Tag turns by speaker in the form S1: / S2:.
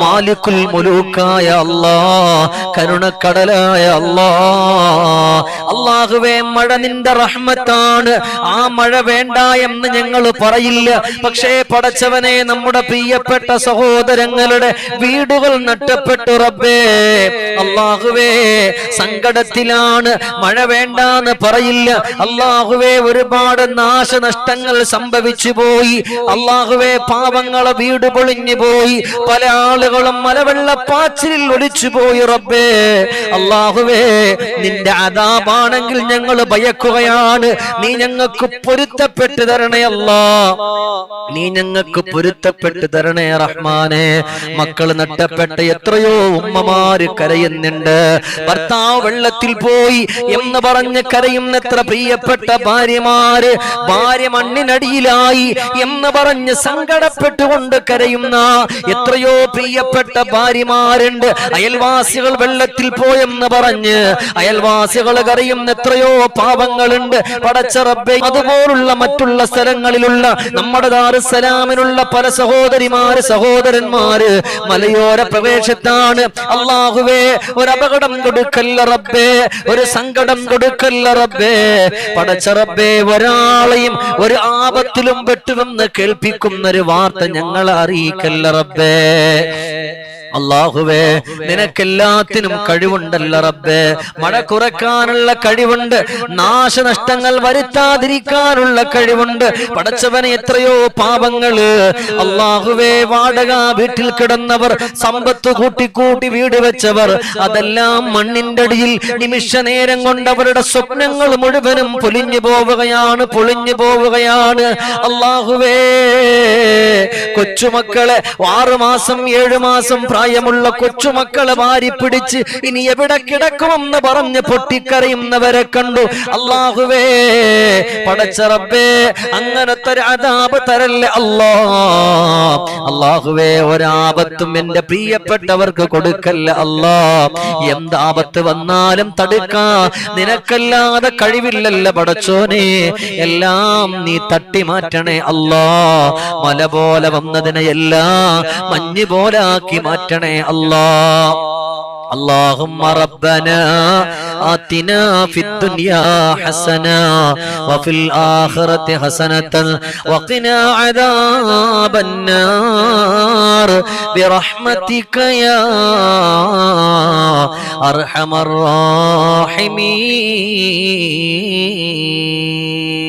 S1: മാലിക്കുൽ മുലൂക്കായ അല്ലാ കരുണക്കടലായ അല്ലാ അള്ളാഹുവേ മഴ നിന്റെ റഹ്മത്താണ്. ആ മഴ വേണ്ട എന്ന് ഞങ്ങൾ പറയില്ല. പക്ഷേ പടച്ചവനെ നമ്മുടെ പ്രിയപ്പെട്ട സഹോദരങ്ങളുടെ വീടുകൾ നട്ടപ്പെട്ടു റബ്ബേ. അള്ളാഹുവേ സങ്കടത്തിലാണ്. മഴ വേണ്ടെന്ന് പറയില്ല. അള്ളാഹുവേ ഒരുപാട് നാശനഷ്ടങ്ങൾ സംഭവിച്ചു പോയി. അള്ളാഹുവേ പാവങ്ങളെ വീട് പൊളിഞ്ഞു പോയി. പല ആളുകളും മലവെള്ളപ്പാച്ചിലിൽ ഒളിച്ചു പോയി റബ്ബേ. അള്ളാഹുവേ നിന്റെ അതാപാണെങ്കിൽ ഞങ്ങൾ ഭയക്കുകയാണ്. നീ ഞങ്ങൾക്ക് പൊരുത്തപ്പെട്ട് തരണേ അല്ലാ. നീ ഞങ്ങൾക്ക് പൊരുത്തപ്പെട്ട് തരണേ റഹ്മാനെ. മക്കൾ നട്ടപ്പെട്ട എത്രയോ ഉമ്മമാര് കരയുന്നുണ്ട്. ഭർത്താവ് വെള്ളത്തിൽ പോയി എന്ന് പറഞ്ഞ് കരയുന്ന എത്ര പ്രിയപ്പെട്ട ഭാര്യമാര് ഭാര്യ മണ്ണിനടിയിലായി എന്ന് പറഞ്ഞ് സങ്കടപ്പെട്ടുകൊണ്ട് കരയുന്ന എത്രയോ പ്രിയപ്പെട്ട ഭാര്യമാരുണ്ട്. അയൽവാസികൾ വെള്ളത്തിൽ പോയെന്ന് പറഞ്ഞ് അയൽവാസികൾ കരയുന്ന എത്രയോ പാപങ്ങളുണ്ട് പടച്ചറബെ അതുപോലുള്ള മറ്റുള്ള സ്ഥലങ്ങളിലുള്ള നമ്മുടെ ദാറുസലാമിനുള്ള പല സഹോദരിമാര് സഹോദരന്മാര് മലയോര പ്രവേശത്താണ് അള്ളാഹുവേ ഒരു അപകടം കൊടുക്കല്ല റബ്ബേ ഒരു സങ്കടം കൊടുക്കല്ല റബ്ബേ. പടച്ചറബേ ഒരാളെയും ഒരു ആപത്തിലും പെട്ടുവെന്ന് കേൾപ്പിക്കുന്ന ഒരു വാർത്ത ഞങ്ങളെ അറിയിക്കല്ല റബ്ബേ. അള്ളാഹുവേ നിനക്കെല്ലാത്തിനും കഴിവുണ്ടല്ല റബ്ബേ. മഴ കുറക്കാനുള്ള കഴിവുണ്ട്. നാശനഷ്ടങ്ങൾ വരുത്താതിരിക്കാനുള്ള കഴിവുണ്ട്. പടച്ചവന് എത്രയോ പാപങ്ങൾ. അള്ളാഹുവേ വാടക വീട്ടിൽ കിടന്നവർ സമ്പത്ത് കൂട്ടിക്കൂട്ടി വീട് വെച്ചവർ അതെല്ലാം മണ്ണിന്റെ അടിയിൽ നിമിഷ നേരം കൊണ്ട് അവരുടെ സ്വപ്നങ്ങൾ മുഴുവനും പൊലിഞ്ഞു പോവുകയാണ് പൊളിഞ്ഞു പോവുകയാണ്. അള്ളാഹുവേ കൊച്ചുമക്കളെ ആറു മാസം ഏഴു മാസം പ്രായമുള്ള കൊച്ചുമക്കളെ വാരി പിടിച്ച് ഇനി എവിടെ കിടക്കുമെന്ന് പറഞ്ഞ് പൊട്ടിക്കറിയുന്നവരെ കണ്ടു. അള്ളാഹുവേ പടച്ചറബേ അങ്ങനത്തെ ഒരു തരല്ലേ അല്ലോ. അള്ളാഹുവേ ഒരാപത്തും എന്റെ പ്രിയപ്പെട്ടവർക്ക് കൊടുക്കല്ല അല്ലോ. എന്താപത്ത് വന്നാലും തടുക്കാ. നിനക്കല്ലാതെ കഴിവില്ലല്ല പടച്ചോനെ. എല്ലാം നീ തട്ടി മാറ്റണേ അല്ലോ. മല പോലെ വന്നതിനെ എല്ലാം മഞ്ഞ് പോലാക്കി മാറ്റണേ അല്ലാ اللهم ربنا آتنا في الدنيا حسنة وفي الآخرة حسنة وقنا عذاب النار برحمتك يا أرحم الراحمين